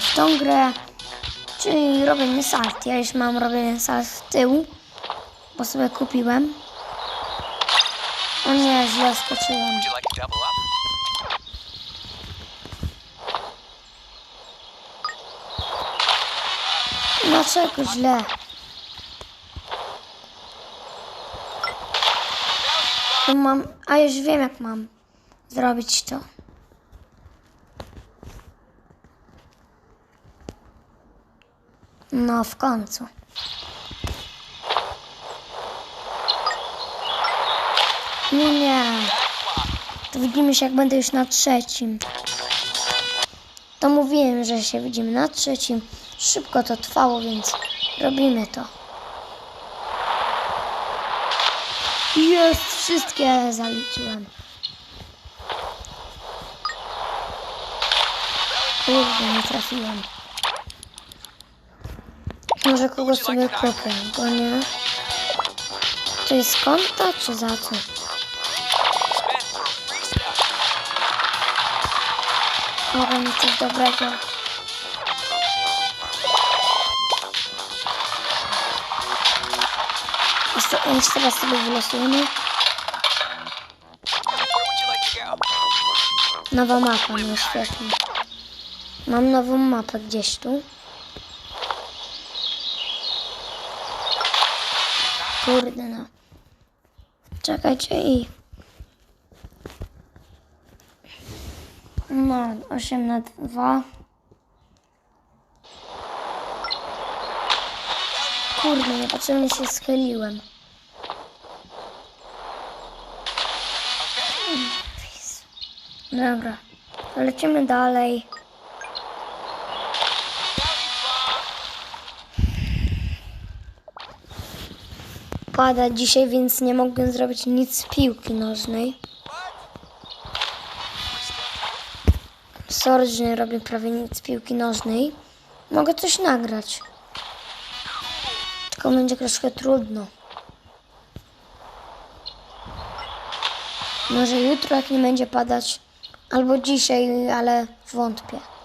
w tą grę, czyli robienie salt. Ja już mam robienie salt w tył, bo sobie kupiłem. O nie, źle skoczyłem. Dlaczego źle? Mam, a już wiem jak mam zrobić to. No w końcu. No nie. To widzimy się jak będę już na trzecim. To mówiłem, że się widzimy na trzecim. Szybko to trwało, więc robimy to. Jest, wszystkie zaliczyłem. Kurde, nie trafiłem. Może kogoś sobie kupię, bo nie. To jest konta, czy za co? Mogę mieć coś dobrego. Jeszcze, jeszcze raz sobie wylosujemy. Nowa mapa, no świetnie. Mam nową mapę gdzieś tu. Kurde no. Czekajcie i... No, 8 na 2. Kurde, niepotrzebnie się schyliłem. Dobra, lecimy dalej. Pada dzisiaj, więc nie mogłem zrobić nic z piłki nożnej. Sorry, że nie robię prawie nic z piłki nożnej. Mogę coś nagrać. Tylko będzie troszkę trudno. Może jutro, jak nie będzie padać, albo dzisiaj, ale wątpię.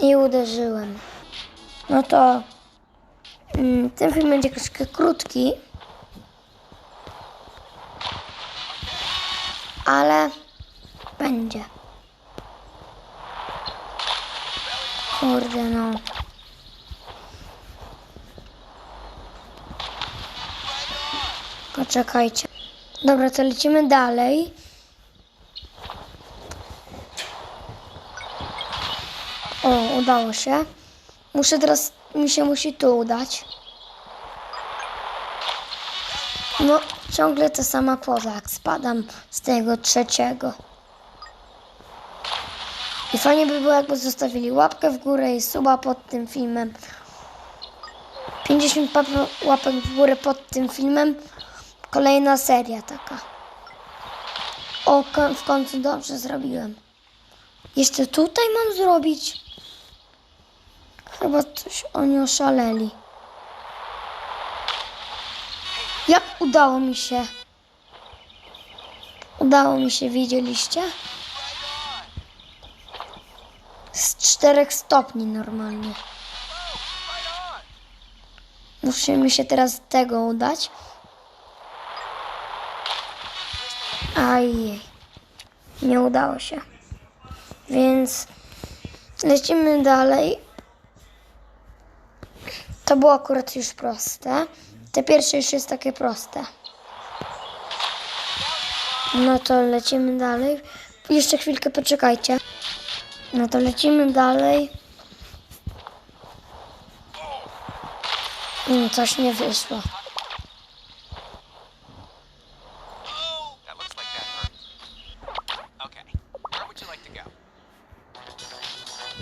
I uderzyłem. No to mm, ten film będzie troszkę krótki, ale będzie. Kurde no. Poczekajcie. Dobra, to lecimy dalej. O, udało się. Muszę teraz, mi się musi tu udać. No, ciągle ta sama poza, jak spadam z tego trzeciego. I fajnie by było, jakby zostawili łapkę w górę i suba pod tym filmem. 50 pap- łapek w górę pod tym filmem. Kolejna seria taka. O, w końcu dobrze zrobiłem. Jeszcze tutaj mam zrobić? Chyba coś oni oszaleli. Jak udało mi się? Udało mi się, widzieliście? Z czterech stopni normalnie. Musi mi się teraz tego udać. Ajej. Nie udało się. Więc lecimy dalej. To było akurat już proste. Te pierwsze już jest takie proste. No to lecimy dalej. Jeszcze chwilkę poczekajcie. No to lecimy dalej. Mm, Coś nie wyszło.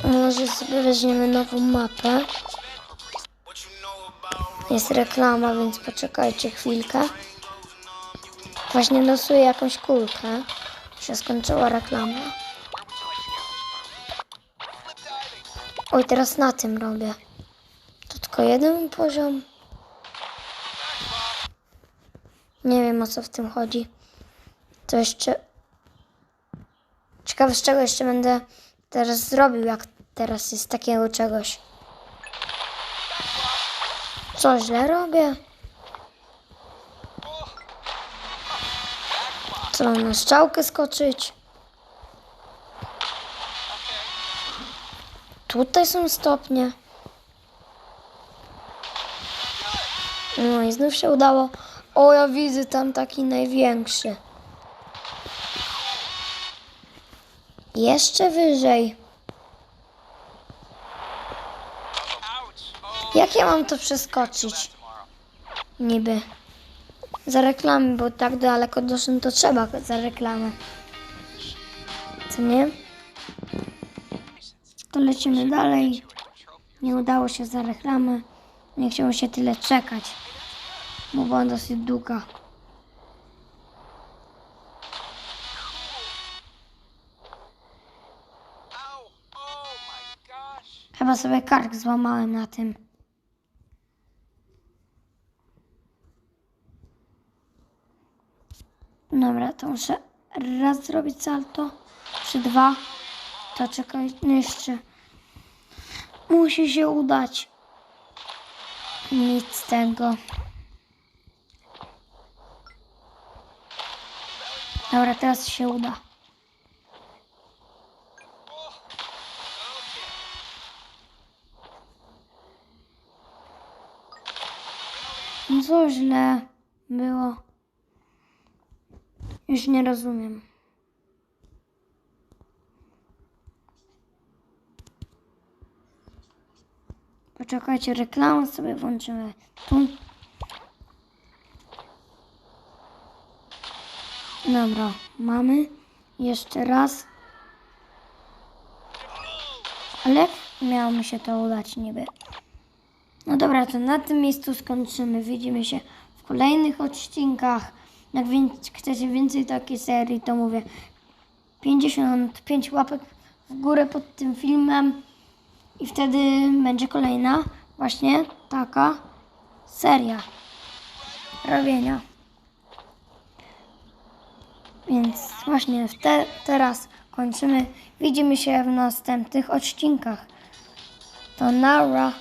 Może sobie weźmiemy nową mapę. Jest reklama, więc poczekajcie chwilkę. Właśnie losuję jakąś kulkę. Się skończyła reklama. Oj, teraz na tym robię. To tylko jeden poziom. Nie wiem o co w tym chodzi. To jeszcze. Ciekawe z czego jeszcze będę teraz zrobił, jak teraz jest takiego czegoś. Co źle robię? Co na strzałkę skoczyć? Tutaj są stopnie. No i znów się udało. O, ja widzę tam taki największy. Jeszcze wyżej. Jak ja mam to przeskoczyć? Niby. Za reklamę, bo tak daleko doszedłem, to trzeba za reklamę. Co nie? To lecimy dalej. Nie udało się za reklamę. Nie chciało się tyle czekać. Bo była dosyć długa. Chyba sobie kark złamałem na tym. Dobra, to muszę raz zrobić salto, czy dwa. To czekaj, no jeszcze. Musi się udać. Nic z tego. Dobra, teraz się uda. No co źle było? Już nie rozumiem. Poczekajcie, reklamę sobie włączymy. Tu. Dobra, mamy. Jeszcze raz. Ale miało mi się to udać niby? No dobra, to na tym miejscu skończymy. Widzimy się w kolejnych odcinkach. Jak więc chcecie więcej takiej serii, to mówię 55 łapek w górę pod tym filmem i wtedy będzie kolejna właśnie taka seria robienia. Więc właśnie te, teraz kończymy. Widzimy się w następnych odcinkach. To Nara.